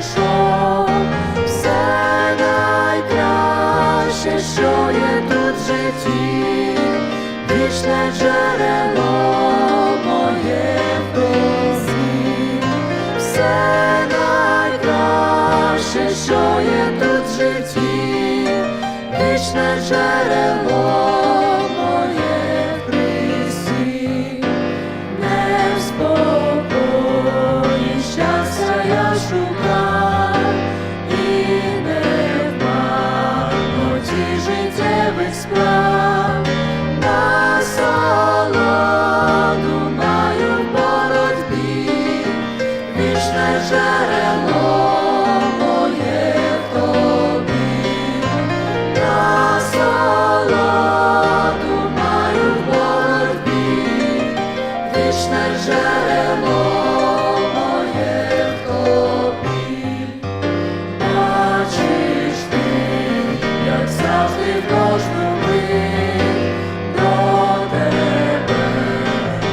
знайшов все що є тут в житті, вічне джерело моє що є тут в житті, вічне джерело. true.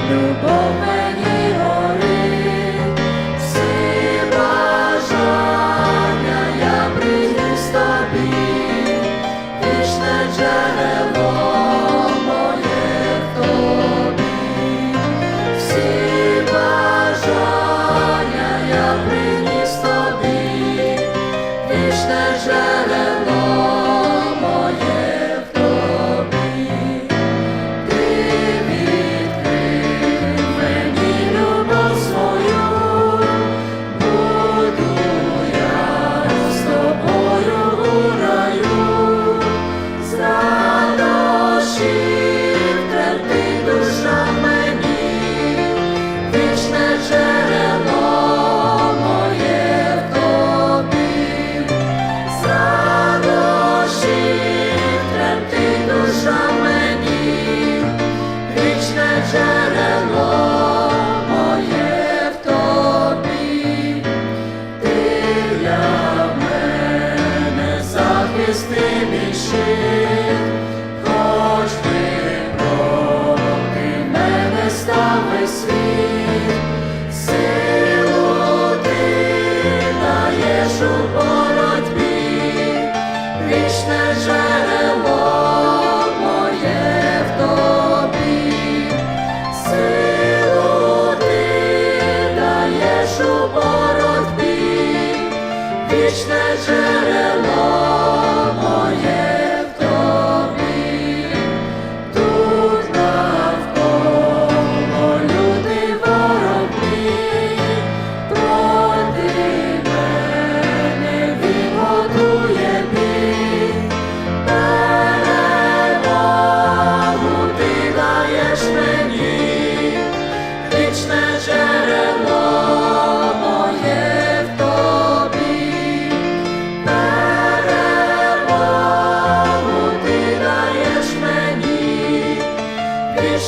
любов. Христи більше.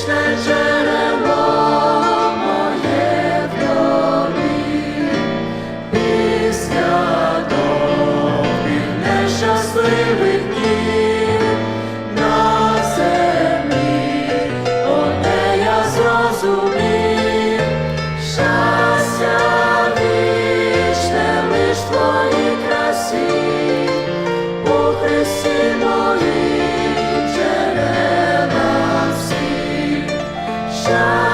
Вічне джерело в тобі, після тобі нещасливих днів на землі, одне я зрозумів, щастя вічне лиш твої красі, у Христі моїй. side.